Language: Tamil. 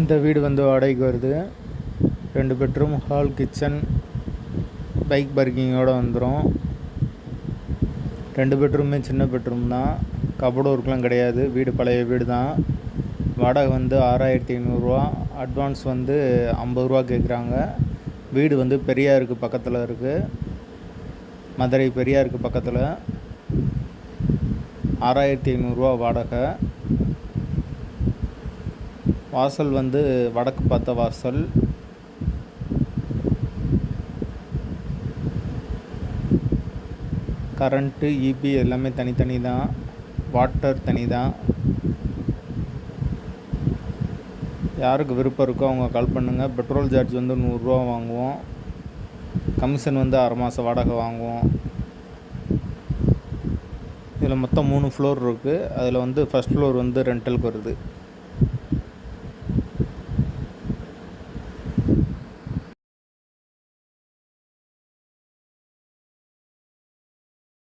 இந்த வீடு வந்து வாடகைக்கு வருது. ரெண்டு பெட்ரூம் ஹால் கிச்சன் பைக் பார்க்கிங்கோடு வந்துடும் ரெண்டு பெட்ரூமே சின்ன பெட்ரூம் தான். கபோர்டு ஒர்க்லாம் கிடையாது. வீடு பழைய வீடு தான். வாடகை வந்து ஆறாயிரத்தி ஐநூறுரூவா அட்வான்ஸ் வந்து ஐம்பது ரூபா கேட்குறாங்க. வீடு வந்து பெரியாருக்கு பக்கத்தில் இருக்குது மதுரை பெரியாருக்கு பக்கத்தில். ஆறாயிரத்தி ஐநூறுரூவா வாடகை. வாசல் வந்து வடக்கு பார்த்த வாசல். கரண்ட்டு இபி எல்லாமே தனித்தனி தான். வாட்டர் தனி தான். யாருக்கு விருப்பம் இருக்கோ அவங்க கால் பண்ணுங்கள் பெட்ரோல் சார்ஜ் வந்து நூறுரூவா வாங்குவோம். கமிஷன் வந்து அரை மாதம் வாடகை வாங்குவோம். இதில் மொத்தம் மூணு ஃப்ளோர் இருக்குது அதில் வந்து ஃபஸ்ட் ஃப்ளோர் வந்து ரெண்டலுக்கு வருது.